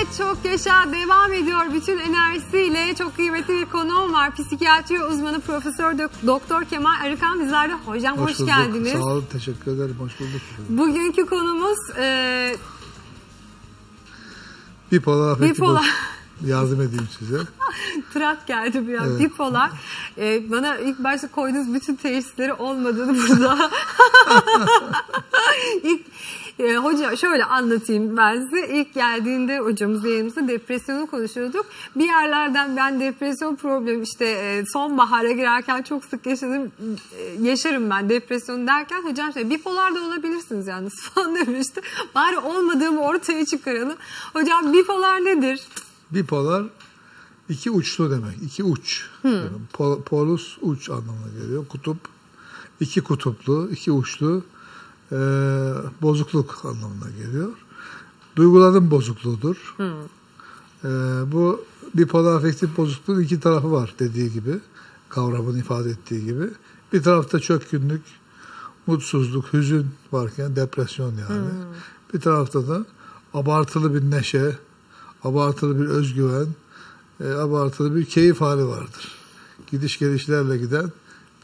Evet çok yaşa devam ediyor bütün enerjisiyle çok kıymetli bir konuğum var. Psikiyatri uzmanı Profesör Dok- Doktor Kemal Arıkan bizlerde. Hocam hoş, bulduk. geldiniz. Sağ olun, teşekkür ederim. Hoş bulduk. Bugünkü konumuz e, Bipolar afektif Bipolar. Yardım edeyim size. trak geldi bir an. Evet. Bipolar. E, bana ilk başta koyduğunuz bütün teşhisleri olmadığını burada. ilk e, hoca şöyle anlatayım ben size. İlk geldiğinde hocamız yayınımızda depresyonu konuşuyorduk. Bir yerlerden ben depresyon problemi işte e, sonbahara girerken çok sık yaşadım. E, yaşarım ben depresyon derken hocam şey bipolar da olabilirsiniz yalnız falan demişti. Bari olmadığımı ortaya çıkaralım. Hocam bipolar nedir? Bipolar iki uçlu demek. İki uç. Yani pol- polus uç anlamına geliyor. Kutup. iki kutuplu, iki uçlu e, bozukluk anlamına geliyor. Duyguların bozukluğudur. E, bu bipolar afektif bozukluğun iki tarafı var dediği gibi. Kavramın ifade ettiği gibi. Bir tarafta çökkünlük, mutsuzluk, hüzün varken depresyon yani. Bir tarafta da abartılı bir neşe, abartılı bir özgüven, e, abartılı bir keyif hali vardır. Gidiş gelişlerle giden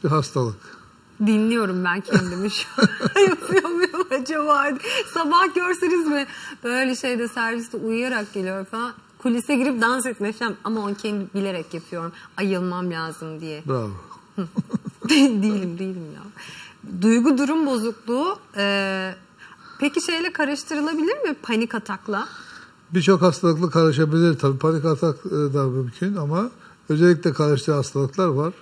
bir hastalık. Dinliyorum ben kendimi şu an. Yapıyor muyum acaba? Sabah görseniz mi? Böyle şeyde serviste uyuyarak geliyor falan. Kulise girip dans falan. Ama onu kendi bilerek yapıyorum. Ayılmam lazım diye. Bravo. değilim değilim ya. Duygu durum bozukluğu. e, peki şeyle karıştırılabilir mi? Panik atakla. Birçok hastalıkla karışabilir. Tabii panik atak e, da mümkün ama özellikle karıştığı hastalıklar var.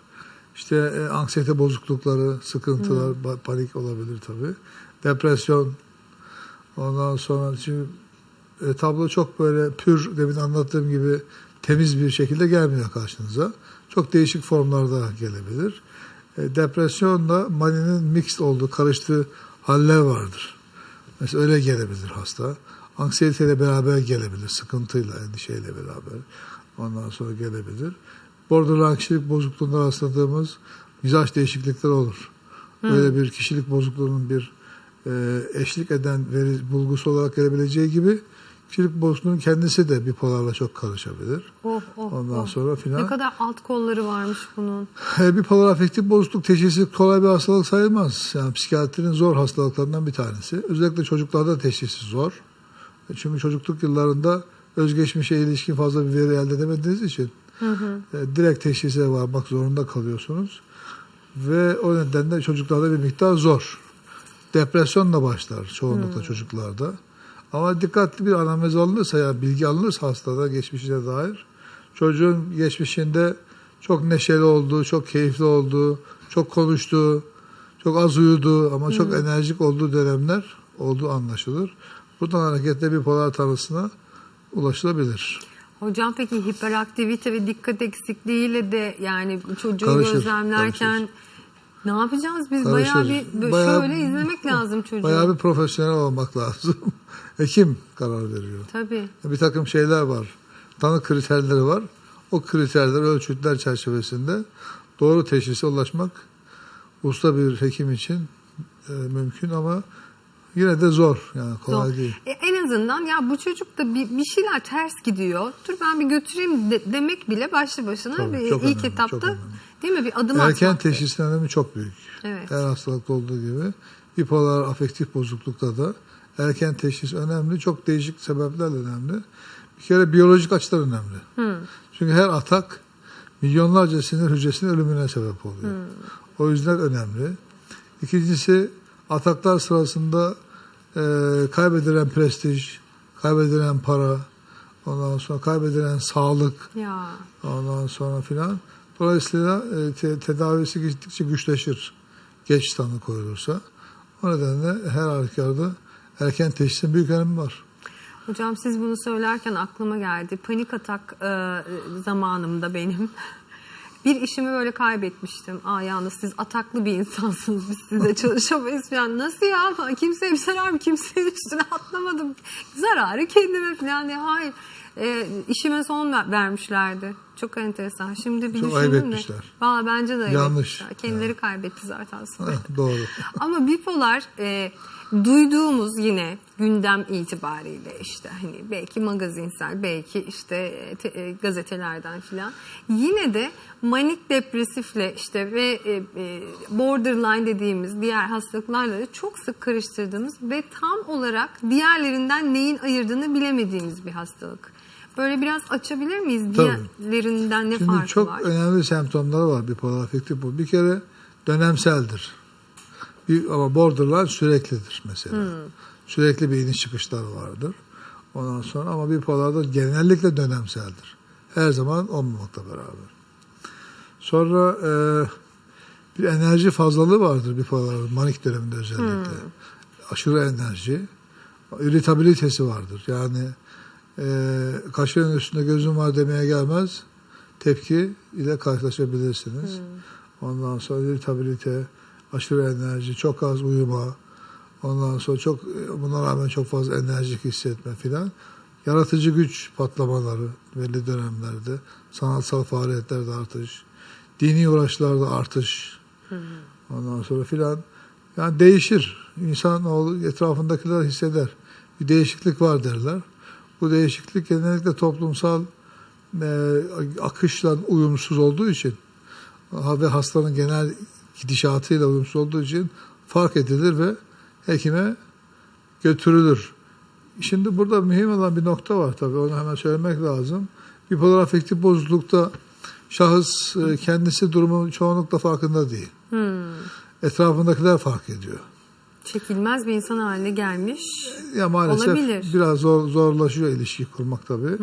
İşte e, anksiyete bozuklukları, sıkıntılar, ba- panik olabilir tabii. Depresyon. Ondan sonra çünkü e, tablo çok böyle pür demin anlattığım gibi temiz bir şekilde gelmiyor karşınıza. Çok değişik formlarda gelebilir. E, depresyonla maninin mixed olduğu, karıştığı haller vardır. Mesela öyle gelebilir hasta. Anksiyeteyle beraber gelebilir, sıkıntıyla, endişeyle beraber. Ondan sonra gelebilir. Borderline kişilik bozukluğunda rastladığımız mizaç değişiklikleri olur. Böyle bir kişilik bozukluğunun bir e, eşlik eden veri, bulgusu olarak gelebileceği gibi kişilik bozukluğunun kendisi de bipolarla çok karışabilir. Oh, oh, Ondan oh. sonra filan. Ne kadar alt kolları varmış bunun. E, Bipolar afektif bozukluk teşhisi kolay bir hastalık sayılmaz. Yani psikiyatrinin zor hastalıklarından bir tanesi. Özellikle çocuklarda teşhisi zor. E, Çünkü çocukluk yıllarında özgeçmişe ilişkin fazla bir veri elde edemediğiniz için e, direkt teşhise varmak zorunda kalıyorsunuz. Ve o nedenle çocuklarda bir miktar zor. Depresyonla başlar çoğunlukla çocuklarda. Ama dikkatli bir anamnez alınırsa ya bilgi alınırsa hastada geçmişine dair çocuğun geçmişinde çok neşeli olduğu, çok keyifli olduğu, çok konuştuğu, çok az uyuduğu ama çok enerjik olduğu dönemler olduğu anlaşılır. Buradan hareketle bipolar tanısına ulaşılabilir. Hocam peki hiperaktivite ve dikkat eksikliğiyle de yani çocuğu Karışır, gözlemlerken karışır. ne yapacağız? Biz Karışır. bayağı bir böyle Bayağı- şöyle izlemek lazım çocuğu. Bayağı bir profesyonel olmak lazım. Hekim karar veriyor. Tabii. Bir takım şeyler var. Tanı kriterleri var. O kriterler, ölçütler çerçevesinde doğru teşhise ulaşmak usta bir hekim için e, mümkün ama yine de zor. Yani kolay Zor. değil. E, en azından ya bu çocukta bir, bir şeyler ters gidiyor. Dur ben bir götüreyim de- demek bile başlı başına Tabii, bir çok ilk önemli, etapta çok önemli. değil mi bir adım Erken atmak. teşhisin önemi çok büyük. Evet. Her hastalıkta olduğu gibi bipolar afektif bozuklukta da erken teşhis önemli. Çok değişik sebeplerle önemli. Bir kere biyolojik açıdan önemli. Çünkü her atak milyonlarca sinir hücresinin ölümüne sebep oluyor. O yüzden önemli. İkincisi ataklar sırasında e, kaybedilen prestij, kaybedilen para, ondan sonra kaybedilen sağlık, Ya Ondan sonra filan. Dolayısıyla e, te- tedavisi gittikçe güçleşir. Geç tanı koyulursa. O nedenle her halükarda erken teşhisin büyük önemi var. hocam siz bunu söylerken aklıma geldi. Panik atak e, zamanımda benim. Bir işimi böyle kaybetmiştim. Aa yalnız siz ataklı bir insansınız. Biz sizle çalışamayız falan. Nasıl ya? Kimseye bir zarar? Kimsenin üstüne atlamadım. Zararı kendime falan diye. Hayır. e, işime son ver- vermişlerdi. Çok enteresan. Şimdi bir Çok düşündüm de. etmişler. Valla bence de Yanlış. Kendileri kaybetti zaten sonra. Heh, Doğru. Ama bipolar e, duyduğumuz yine gündem itibariyle işte hani belki magazinsel belki işte e, te- e, gazetelerden filan yine de manik depresifle işte ve e, e, borderline dediğimiz diğer hastalıklarla da çok sık karıştırdığımız ve tam olarak diğerlerinden neyin ayırdığını bilemediğimiz bir hastalık. Böyle biraz açabilir miyiz? Tabii. Diğerlerinden ne Şimdi farkı çok var? önemli semptomları var bipolar afektif bu. Bir kere dönemseldir. Bir, ama borderline süreklidir mesela. Hmm. Sürekli bir iniş çıkışlar vardır. Ondan sonra ama bipolarda genellikle dönemseldir. Her zaman olmamakla beraber. Sonra e, bir enerji fazlalığı vardır bipoların manik döneminde özellikle. Hmm. Aşırı enerji. İritabilitesi vardır. Yani e, kaşığın üstünde gözüm var demeye gelmez. Tepki ile karşılaşabilirsiniz. Ondan sonra iritabilite, aşırı enerji, çok az uyuma, ondan sonra çok buna rağmen çok fazla enerjik hissetme filan. Yaratıcı güç patlamaları belli dönemlerde, sanatsal faaliyetlerde artış, dini uğraşlarda artış, ondan sonra filan. Yani değişir. İnsan etrafındakiler hisseder. Bir değişiklik var derler. Bu değişiklik genellikle toplumsal e, akışla uyumsuz olduğu için ve hastanın genel gidişatıyla uyumsuz olduğu için fark edilir ve hekime götürülür. Şimdi burada mühim olan bir nokta var tabii onu hemen söylemek lazım. Bipolar afektif bozuklukta şahıs e, kendisi durumun çoğunlukla farkında değil. Hmm. Etrafındakiler fark ediyor. Çekilmez bir insan haline gelmiş. Ya maalesef Olabilir. biraz zor, zorlaşıyor ilişki kurmak tabii.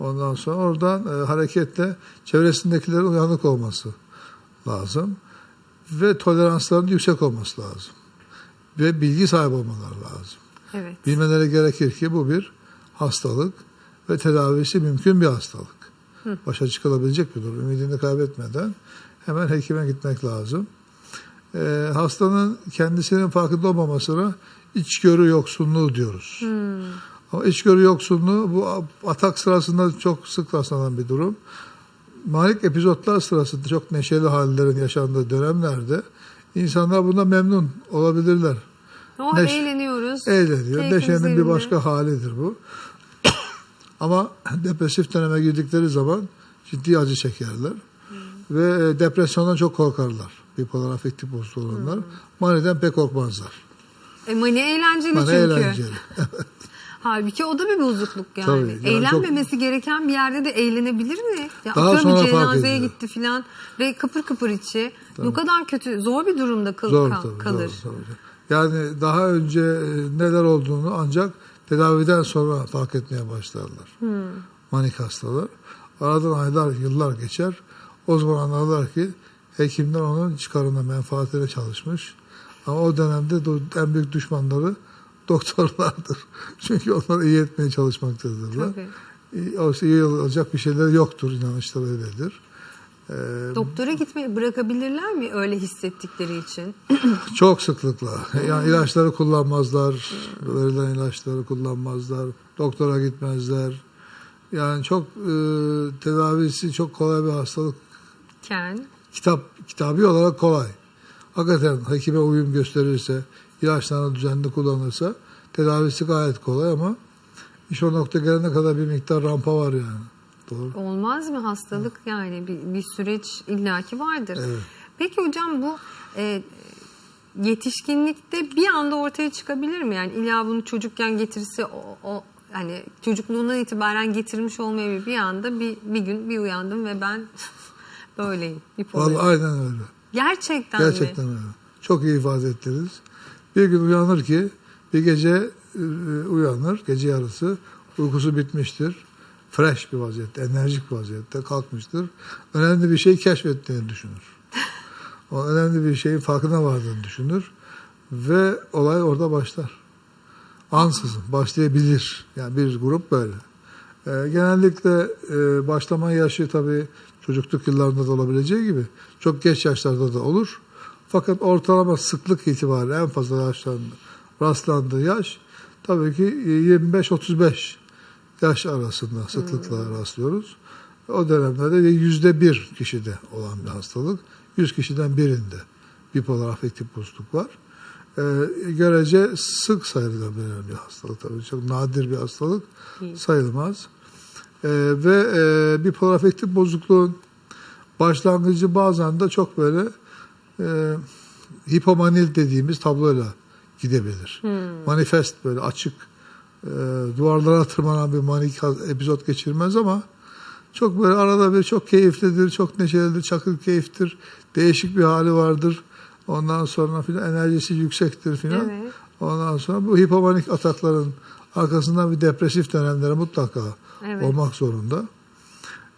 Ondan sonra oradan e, hareketle çevresindekilerin uyanık olması lazım. Ve toleransların yüksek olması lazım. Ve bilgi sahibi olmaları lazım. Evet. Bilmeleri gerekir ki bu bir hastalık ve tedavisi mümkün bir hastalık. Başa çıkılabilecek bir durum. Ümidini kaybetmeden hemen hekime gitmek lazım. Ee, hastanın kendisinin farkında olmamasına içgörü yoksunluğu diyoruz. Ama içgörü yoksunluğu bu atak sırasında çok sık rastlanan bir durum. Manik epizotlar sırasında çok neşeli hallerin yaşandığı dönemlerde insanlar buna memnun olabilirler. Oh Neş- eğleniyoruz. Eğleniyor. Neşenin bir başka halidir bu. Ama depresif döneme girdikleri zaman ciddi acı çekerler. Ve e, depresyondan çok korkarlar. Bipolar afektif bozukluğu olanlar. Maniden pek korkmazlar. E, mani eğlenceli Mani çünkü. eğlenceli. Halbuki o da bir bozukluk yani. Tabii, yani Eğlenmemesi gereken bir yerde de eğlenebilir mi? Ya Daha atıyorum sonra bir cenazeye gitti filan ve kıpır kıpır içi. Ne kadar kötü, zor bir durumda kal- Zor kal- tabii. kalır. Zor, zor. Yani daha önce e, neler olduğunu ancak tedaviden sonra fark etmeye başlarlar. Hmm. Manik hastalar. Aradan aylar, yıllar geçer. O zaman anlarlar ki hekimler onun çıkarına, menfaatine çalışmış. Ama o dönemde en büyük düşmanları doktorlardır. Çünkü onları iyi etmeye çalışmaktadırlar. Tabii. Oysa iyi olacak bir şeyler yoktur, inanışlar öyledir. Ee, Doktora gitmeyi bırakabilirler mi öyle hissettikleri için? Çok sıklıkla. Yani ilaçları kullanmazlar, verilen ilaçları kullanmazlar, doktora gitmezler. Yani çok e, tedavisi çok kolay bir hastalık. Ken. Kitap kitabi olarak kolay. Hakikaten hekime uyum gösterirse, ilaçlarını düzenli kullanırsa tedavisi gayet kolay ama iş o nokta gelene kadar bir miktar rampa var yani. Doğru. Olmaz mı hastalık yani bir, bir süreç illaki vardır. Evet. Peki hocam bu e, yetişkinlikte bir anda ortaya çıkabilir mi? Yani illa bunu çocukken getirse o, o hani çocukluğundan itibaren getirmiş olmayabilir. Bir anda bir, bir gün bir uyandım ve ben böyleyim. Vallahi aynen öyle. Gerçekten, Gerçekten mi? öyle. Çok iyi ifade ettiniz. Bir gün uyanır ki bir gece e, uyanır, gece yarısı uykusu bitmiştir. Fresh bir vaziyette, enerjik bir vaziyette kalkmıştır. Önemli bir şey keşfettiğini düşünür. O önemli bir şeyin farkına vardığını düşünür. Ve olay orada başlar. Ansızın başlayabilir. Yani bir grup böyle. Ee, genellikle e, başlama yaşı tabii çocukluk yıllarında da olabileceği gibi çok geç yaşlarda da olur. Fakat ortalama sıklık itibariyle en fazla yaşlandı, rastlandığı yaş tabii ki 25-35 yaş arasında sıklıkla rastlıyoruz. O dönemlerde yüzde bir kişide olan bir hastalık. 100 kişiden birinde bipolar afektif bozukluk var. Ee, görece sık sayılabilen bir hastalık tabii. Çok nadir bir hastalık sayılmaz. Ee, ve e, bipolar afektif bozukluğun başlangıcı bazen de çok böyle e, hipomanil dediğimiz tabloyla gidebilir. Manifest böyle açık e, duvarlara tırmanan bir manik epizod geçirmez ama çok böyle arada bir çok keyiflidir, çok neşelidir, çakır keyiftir, değişik bir hali vardır. Ondan sonra filan enerjisi yüksektir filan. Evet. Ondan sonra bu hipomanik atakların arkasından bir depresif dönemleri mutlaka Evet. olmak zorunda.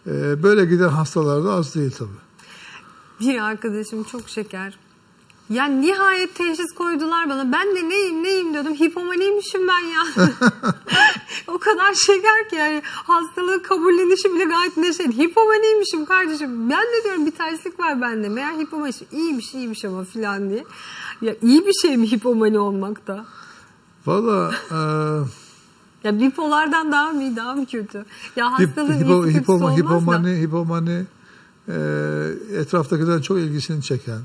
Ee, böyle giden hastalar da az değil tabii. Bir arkadaşım çok şeker. Ya nihayet teşhis koydular bana. Ben de neyim neyim diyordum. Hipomaniymişim ben ya. o kadar şeker ki yani hastalığı kabullenişi bile gayet neşeli. Hipomaniymişim kardeşim. Ben de diyorum bir terslik var bende. Meğer hipomaniymişim. İyiymiş iyiymiş ama filan diye. Ya iyi bir şey mi hipomani olmakta? Valla e, Ya bipolardan daha mı iyi daha mı kötü? Ya hip, hastalığın hipo, iyisi kötüsü hipoma- olmaz da. hipomani, hipomani e, etraftakilerin çok ilgisini çeken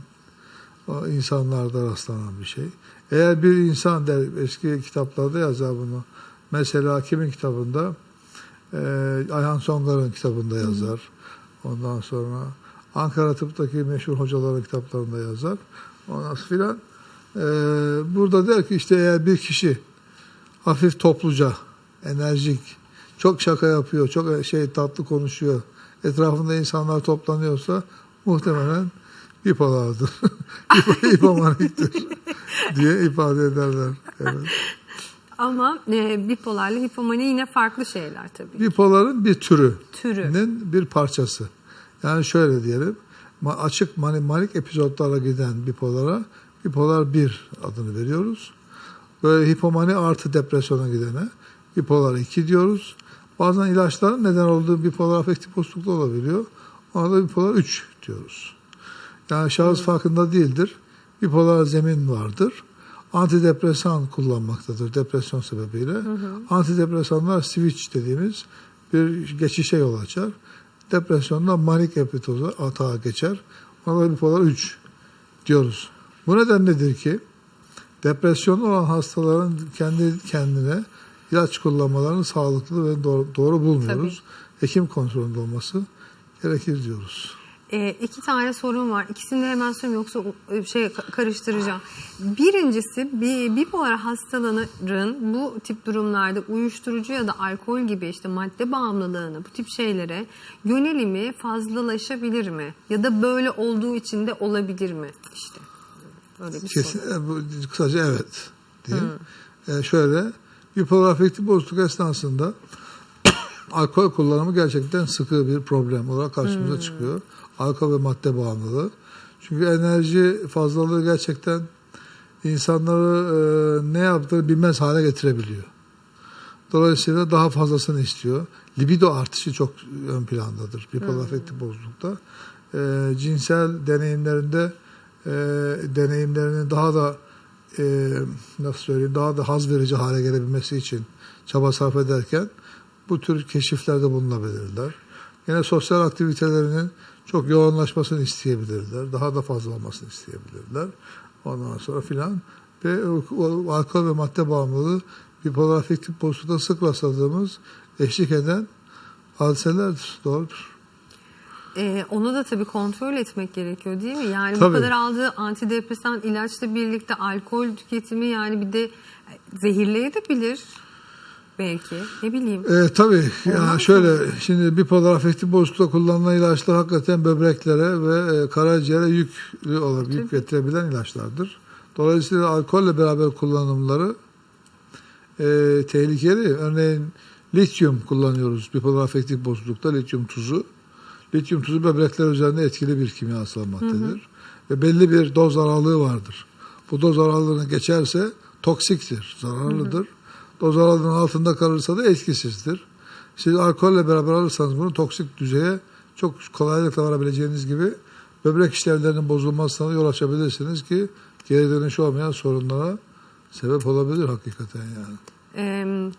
insanlarda rastlanan bir şey. Eğer bir insan der, eski kitaplarda yazar bunu. Mesela kimin kitabında? E, Ayhan Songar'ın kitabında yazar. Ondan sonra Ankara Tıp'taki meşhur hocaların kitaplarında yazar. Ondan filan. E, burada der ki işte eğer bir kişi hafif topluca, enerjik, çok şaka yapıyor, çok şey tatlı konuşuyor. Etrafında insanlar toplanıyorsa muhtemelen bipolardır. Hipomaniktir diye ifade ederler. Evet. Ama e, bipolarla hipomani yine farklı şeyler tabii. Bipoların bir türü. Türü. bir parçası. Yani şöyle diyelim. Açık mani- manik epizotlara giden bipolara bipolar 1 adını veriyoruz. Böyle hipomani artı depresyona gidene bipolar 2 diyoruz. Bazen ilaçların neden olduğu bipolar afektif bozukluk da olabiliyor. Ona da bipolar 3 diyoruz. Yani şahıs farkında değildir. Bipolar zemin vardır. Antidepresan kullanmaktadır depresyon sebebiyle. Antidepresanlar switch dediğimiz bir geçişe yol açar. Depresyonda manik epitoza atağa geçer. Ona da bipolar 3 diyoruz. Bu neden nedir ki? Depresyon olan hastaların kendi kendine ilaç kullanmalarını sağlıklı ve doğru, doğru bulmuyoruz. Hekim kontrolünde olması gerekir diyoruz. E, iki tane sorum var. İkisini de hemen sorayım yoksa e, şey ka- karıştıracağım. Birincisi bir bipolar hastaların bu tip durumlarda uyuşturucu ya da alkol gibi işte madde bağımlılığını bu tip şeylere yönelimi fazlalaşabilir mi? Ya da böyle olduğu için de olabilir mi? İşte öyle bir soru. Kesin, e, bu, kısaca evet diyeyim. E, şöyle, bipolar afektif bozukluk esnasında alkol kullanımı gerçekten sıkı bir problem olarak karşımıza çıkıyor. Alkol ve madde bağımlılığı. Çünkü enerji fazlalığı gerçekten insanları e, ne yaptığını bilmez hale getirebiliyor. Dolayısıyla daha fazlasını istiyor. Libido artışı çok ön plandadır bipolar afektif bozuklukta. E, cinsel deneyimlerinde e, deneyimlerinin daha da e, nasıl söyleyeyim daha da haz verici hale gelebilmesi için çaba sarf ederken bu tür keşiflerde bulunabilirler. Yine sosyal aktivitelerinin çok yoğunlaşmasını isteyebilirler. Daha da fazla olmasını isteyebilirler. Ondan sonra filan ve alkol ve madde bağımlılığı bipolar afektif bozuklukta sık rastladığımız eşlik eden hadiselerdir. Doğrudur. Ee, onu da tabii kontrol etmek gerekiyor değil mi? Yani bu Tabii. kadar aldığı antidepresan ilaçla birlikte alkol tüketimi yani bir de zehirleyebilir belki. Ne bileyim. E, tabii. Olmaz Ya mı? şöyle şimdi bipolar afektif bozuklukta kullanılan ilaçlar hakikaten böbreklere ve e, karaciğere yüklü olarak yük getirebilen ilaçlardır. Dolayısıyla alkolle beraber kullanımları e, tehlikeli. Örneğin lityum kullanıyoruz bipolar afektif bozuklukta lityum tuzu. Lityum tuzu böbrekler üzerinde etkili bir kimyasal maddedir. Ve belli bir doz aralığı vardır. Bu doz aralığını geçerse toksiktir, zararlıdır. Doz aralığının altında kalırsa da etkisizdir. Siz alkolle beraber alırsanız bunu toksik düzeye çok kolaylıkla varabileceğiniz gibi böbrek işlevlerinin bozulmasına yol açabilirsiniz ki geri dönüş olmayan sorunlara sebep olabilir hakikaten yani. Ee,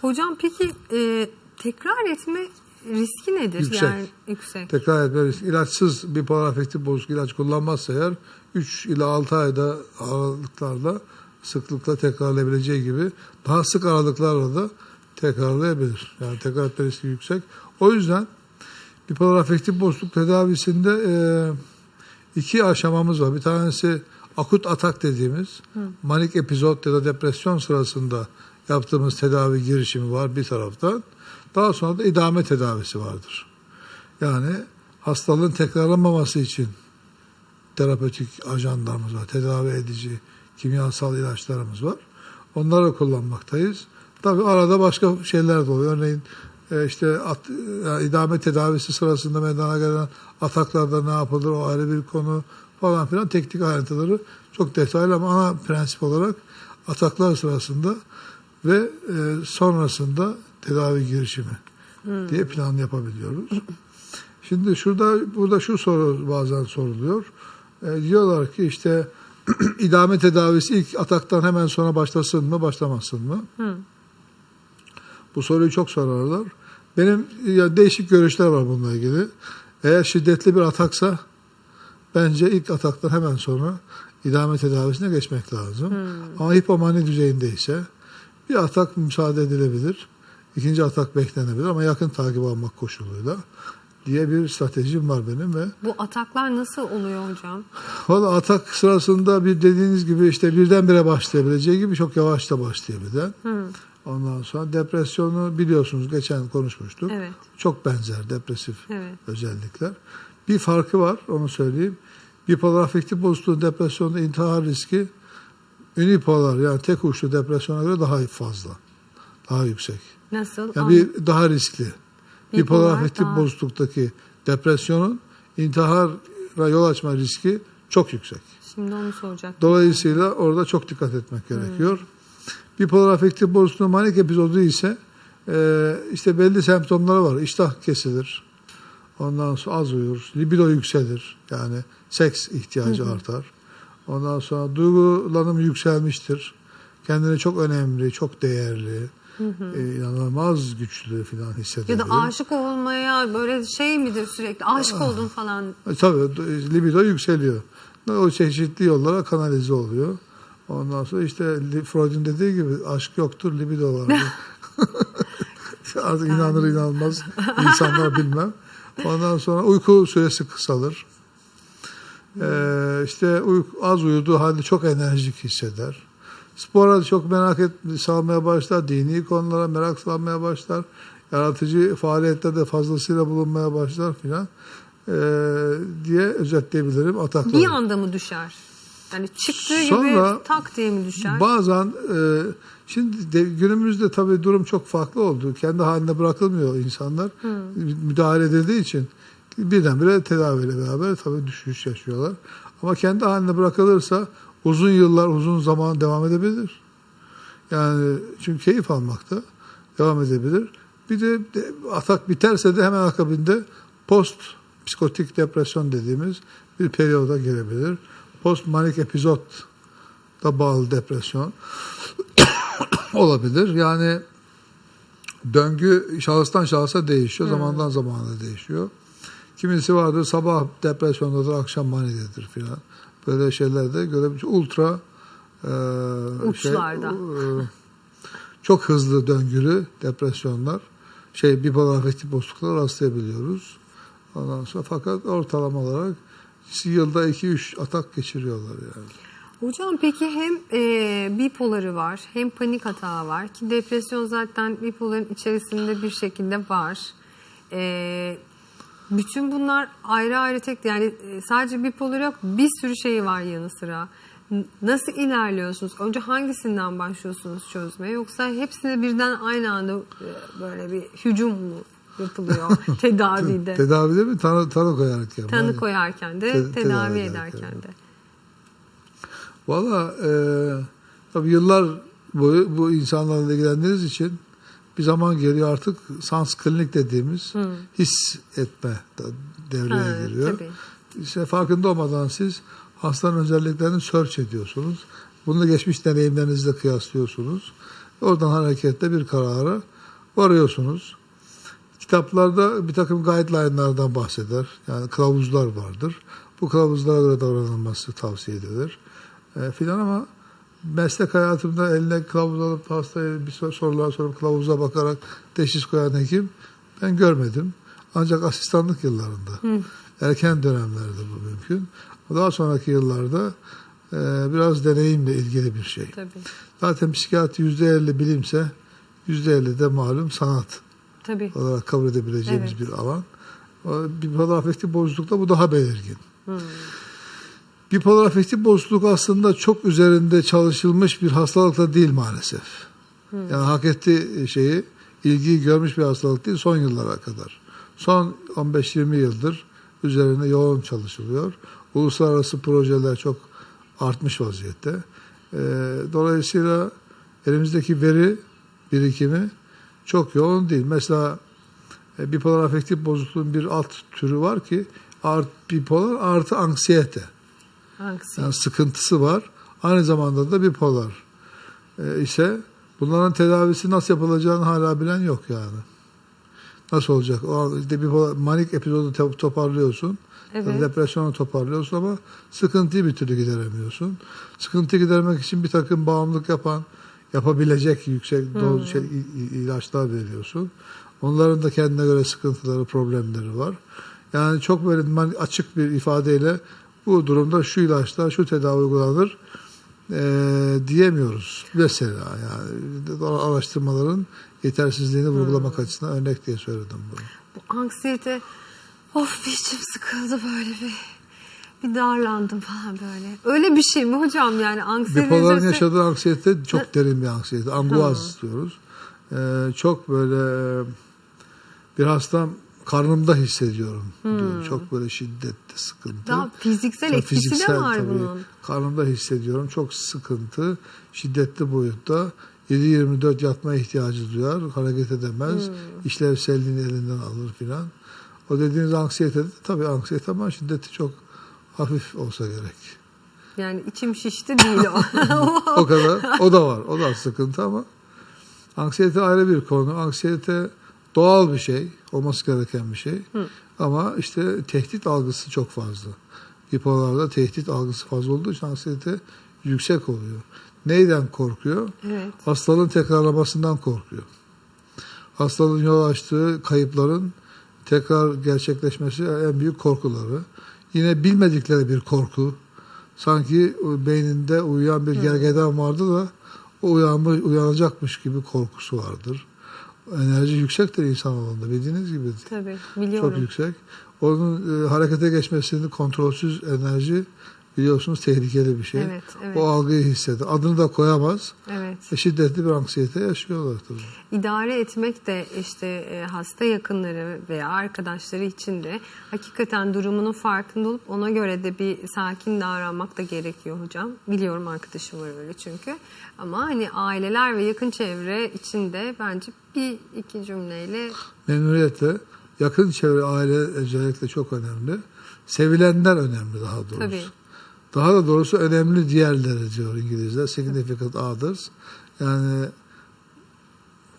hocam peki e, tekrar etme riski nedir? Yüksek. Yani yüksek. Tekrar etme riski. İlaçsız bipolar afektif bozuk ilaç kullanmazsa eğer 3 ila 6 ayda aralıklarla sıklıkla tekrarlayabileceği gibi daha sık aralıklarla da tekrarlayabilir. Yani tekrar etme riski yüksek. O yüzden bipolar afektif bozukluk tedavisinde e, iki aşamamız var. Bir tanesi akut atak dediğimiz manik epizod ya da depresyon sırasında yaptığımız tedavi girişimi var bir taraftan. Daha sonra da idame tedavisi vardır. Yani hastalığın tekrarlanmaması için terapötik ajanlarımız var. Tedavi edici kimyasal ilaçlarımız var. Onları kullanmaktayız. Tabi arada başka şeyler de oluyor. Örneğin e, işte at, yani idame tedavisi sırasında meydana gelen ataklarda ne yapılır o ayrı bir konu falan filan teknik ayrıntıları çok detaylı ama ana prensip olarak ataklar sırasında ve e, sonrasında tedavi girişimi diye plan yapabiliyoruz. Şimdi şurada burada şu soru bazen soruluyor. E, diyorlar ki işte idame tedavisi ilk ataktan hemen sonra başlasın mı, başlamasın mı? Bu soruyu çok sorarlar. Benim ya değişik görüşler var bununla ilgili. Eğer şiddetli bir ataksa bence ilk ataktan hemen sonra idame tedavisine geçmek lazım. Ama hipomani düzeyindeyse bir atak müsaade edilebilir. İkinci atak beklenebilir ama yakın takip almak koşuluyla diye bir stratejim var benim ve Bu ataklar nasıl oluyor hocam? Valla atak sırasında bir dediğiniz gibi işte birdenbire başlayabileceği gibi çok yavaş da başlayabilir. Ondan sonra depresyonu biliyorsunuz geçen konuşmuştuk. Evet. Çok benzer depresif Evet. özellikler. Bir farkı var onu söyleyeyim. Bipolar afektif bozukluğun depresyonda intihar riski unipolar yani tek uçlu depresyona göre daha fazla. Daha yüksek. Nasıl? Yani bir daha riskli. Bipolar afektif bozukluktaki depresyonun intihara yol açma riski çok yüksek. Şimdi onu soracaktım. Dolayısıyla orada çok dikkat etmek gerekiyor. Bipolar afektif bozukluğun manik epizodu ise e, işte belli semptomları var. İştah kesilir. Ondan sonra az uyur. Libido yükselir. Yani seks ihtiyacı artar. Ondan sonra duygulanım yükselmiştir. Kendini çok önemli, çok değerli, e, inanılmaz güçlü falan Ya hissedebilir. da aşık olmaya böyle şey midir sürekli? Aşık oldun falan. E, Tabii libido yükseliyor. O çeşitli yollara kanalize oluyor. Ondan sonra işte Freud'un dediği gibi aşk yoktur, libido vardır. Artık inanır inanmaz insanlar bilmem. Ondan sonra uyku süresi kısalır. Ee, işte uyku, az uyuduğu halde çok enerjik hisseder. Spora çok merak et, salmaya başlar. Dini konulara merak salmaya başlar. Yaratıcı faaliyetlerde fazlasıyla bulunmaya başlar filan. Ee, diye özetleyebilirim atakları. Bir anda mı düşer? Yani çıktığı Sonra gibi tak diye mi düşer? Bazen e, şimdi de, günümüzde tabii durum çok farklı oldu. Kendi haline bırakılmıyor insanlar. Müdahale edildiği için birdenbire tedaviyle beraber tabii düşüş yaşıyorlar. Ama kendi haline bırakılırsa uzun yıllar, uzun zaman devam edebilir. Yani çünkü keyif almakta devam edebilir. Bir de, de atak biterse de hemen akabinde post psikotik depresyon dediğimiz bir periyoda girebilir. Post manik epizod da bağlı depresyon olabilir. Yani döngü şahıstan şahısa değişiyor, zamandan zamana değişiyor. Kimisi vardır sabah depresyondadır, akşam manidedir filan. Böyle şeyler de görebiliriz. Ultra e, Uçlarda. e, çok hızlı döngülü depresyonlar, şey bipolar afektif bozukluklar rastlayabiliyoruz. Ondan sonra fakat ortalama olarak yılda 2-3 atak geçiriyorlar yani. Hocam peki hem e, bipoları var hem panik atağı var ki depresyon zaten bipoların içerisinde bir şekilde var. E, bütün bunlar ayrı ayrı tek yani e, sadece bipolar yok bir sürü şey var yanı sıra. Nasıl ilerliyorsunuz? Önce hangisinden başlıyorsunuz çözmeye yoksa hepsine birden aynı anda e, böyle bir hücum mu yapılıyor tedavide? Tedavide mi? Tanı, tanı koyarken. Tanı Yani- koyarken de Te- tedavi ederken ederken. de. Valla e, tabii yıllar boyu bu insanlarla ilgilendiğiniz için bir zaman geliyor artık sans klinik dediğimiz his etme devreye Ha, giriyor. tabii. İşte farkında olmadan siz hastanın özelliklerini search ediyorsunuz. Bunu da geçmiş deneyimlerinizle kıyaslıyorsunuz. Oradan hareketle bir karara varıyorsunuz. Kitaplarda bir takım guideline'lardan bahseder. Yani kılavuzlar vardır. Bu kılavuzlara göre davranılması tavsiye edilir. E, filan ama meslek hayatımda eline kılavuz alıp hastaya bir sor- sorular sorup kılavuza bakarak teşhis koyan hekim ben görmedim. Ancak asistanlık yıllarında, erken dönemlerde bu mümkün. Daha sonraki yıllarda e, biraz deneyimle ilgili bir şey. Tabii. Zaten psikiyatri %50 bilimse %50 de malum sanat Tabii. olarak kabul edebileceğimiz Evet. bir alan. Bipolar afektif bozuklukta bu daha belirgin. Bipolar afektif bozukluk aslında çok üzerinde çalışılmış bir hastalık da değil maalesef. Yani hak ettiği şeyi, ilgiyi görmüş bir hastalık değil son yıllara kadar. Son 15-20 yıldır üzerine yoğun çalışılıyor. Uluslararası projeler çok artmış vaziyette. Ee, dolayısıyla elimizdeki veri birikimi çok yoğun değil. Mesela e, bipolar afektif bozukluğun bir alt türü var ki art, bipolar artı anksiyete. Hangisi? Yani sıkıntısı var. Aynı zamanda da bipolar e, ise bunların tedavisi nasıl yapılacağını hala bilen yok yani. Nasıl olacak? O işte bipolar, manik epizodu toparlıyorsun. Evet. Depresyonu toparlıyorsun ama sıkıntıyı bir türlü gideremiyorsun. Sıkıntıyı gidermek için bir takım bağımlılık yapan, yapabilecek yüksek doz şey, i- i- ilaçlar veriyorsun. Onların da kendine göre sıkıntıları, problemleri var. Yani çok böyle açık bir ifadeyle bu durumda şu ilaçlar, şu tedavi uygulanır eee, diyemiyoruz. Mesela yani araştırmaların yetersizliğini vurgulamak açısından örnek diye söyledim bunu. Bu anksiyete of bir içim sıkıldı böyle bir bir darlandım falan böyle. Öyle bir şey mi hocam yani anksiyete Bipoların üzerine- yaşadığı anksiyete çok derin bir anksiyete. Anguaz diyoruz. Ee, çok böyle bir hastam karnımda hissediyorum diyor. Çok böyle şiddetli sıkıntı. daha fiziksel Çok etkisi de fiziksel var tabii. bunun. Karnımda hissediyorum. Çok sıkıntı. Şiddetli boyutta. 7-24 yatma ihtiyacı duyar. Hareket edemez. Hmm. işlevselliğini elinden alır filan. O dediğiniz anksiyete de tabii anksiyete ama şiddeti çok hafif olsa gerek. Yani içim şişti değil o. O kadar. O da var. O da sıkıntı ama anksiyete ayrı bir konu. Anksiyete doğal bir şey. Olması gereken bir şey. Ama işte tehdit algısı çok fazla. Bipolarda tehdit algısı fazla olduğu için anksiyete yüksek oluyor. Neyden korkuyor? evet. Hastalığın tekrarlamasından korkuyor. Hastalığın yol açtığı kayıpların tekrar gerçekleşmesi en büyük korkuları. Yine bilmedikleri bir korku. Sanki beyninde uyuyan bir gergedan vardı da o uyanmış, uyanacakmış gibi korkusu vardır. Enerji yüksektir insanoğlunda bildiğiniz gibi. Tabii biliyorum. Çok yüksek. Onun e, harekete geçmesini kontrolsüz enerji biliyorsunuz tehlikeli bir şey. Evet, evet. O algıyı hisseder. Adını da koyamaz. Evet. E, şiddetli bir anksiyete yaşıyorlar tabii. İdare etmek de işte e, hasta yakınları veya arkadaşları için de hakikaten durumunun farkında olup ona göre de bir sakin davranmak da gerekiyor hocam. Biliyorum arkadaşım var öyle çünkü. Ama hani aileler ve yakın çevre için de bence bir iki cümleyle Memnuniyetle yakın çevre, aile özellikle çok önemli. Sevilenler önemli daha doğrusu. Tabii. Daha da doğrusu önemli diğerleri diyor İngilizler. Significant others. Yani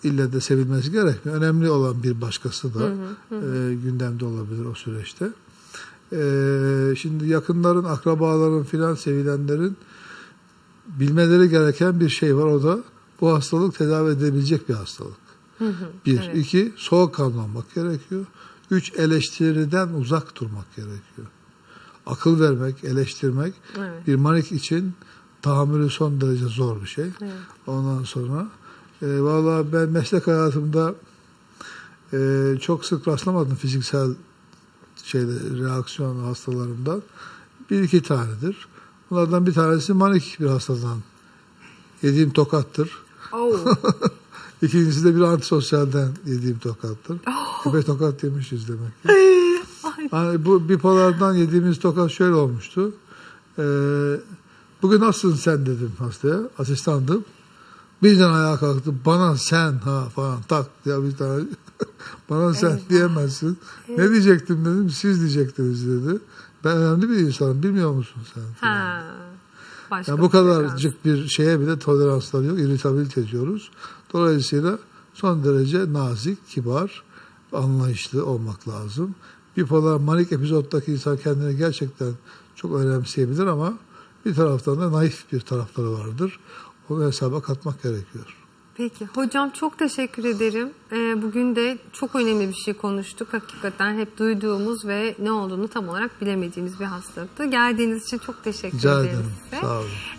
ille de sevilmesi gerekmiyor. Önemli olan bir başkası da e, gündemde olabilir o süreçte. E, şimdi yakınların, akrabaların filan sevilenlerin bilmeleri gereken bir şey var. O da bu hastalık tedavi edebilecek bir hastalık. Bir. evet. iki soğukkanlı olmak gerekiyor. Üç, eleştiriden uzak durmak gerekiyor. Akıl vermek, eleştirmek Evet. bir manik için tahammülü son derece zor bir şey. Evet. Ondan sonra e, valla ben meslek hayatımda e, çok sık rastlamadım fiziksel şeyde reaksiyon hastalarımdan. Bir iki tanedir. Bunlardan bir tanesi manik bir hastadan yediğim tokattır. Oh, İkincisi de bir antisosyalden yediğim tokattır. Köpek tokat yemişiz demek ki. Bu bipolardan yediğimiz tokat şöyle olmuştu. Ee, bugün nasılsın sen dedim hastaya. Asistandım. Birden ayağa kalktı. Bana sen ha falan tak diye bir tane. Bana sen diyemezsin. Ne diyecektim dedim. Siz diyecektiniz dedi. Ben önemli bir insanım. Bilmiyor musun sen? ha. Başka Yani bu şey kadarcık bir şeye bile toleransları yok. İritabilite diyoruz. Dolayısıyla son derece nazik, kibar, anlayışlı olmak lazım. Bipolar manik epizoddaki insan kendini gerçekten çok önemseyebilir ama bir taraftan da naif bir tarafları vardır. Onu hesaba katmak gerekiyor. Peki hocam çok teşekkür ederim. Ee, bugün de çok önemli bir şey konuştuk. Hakikaten hep duyduğumuz ve ne olduğunu tam olarak bilemediğimiz bir hastalıktı. Geldiğiniz için çok teşekkür Rica ederim ederim. size. Sağ olun.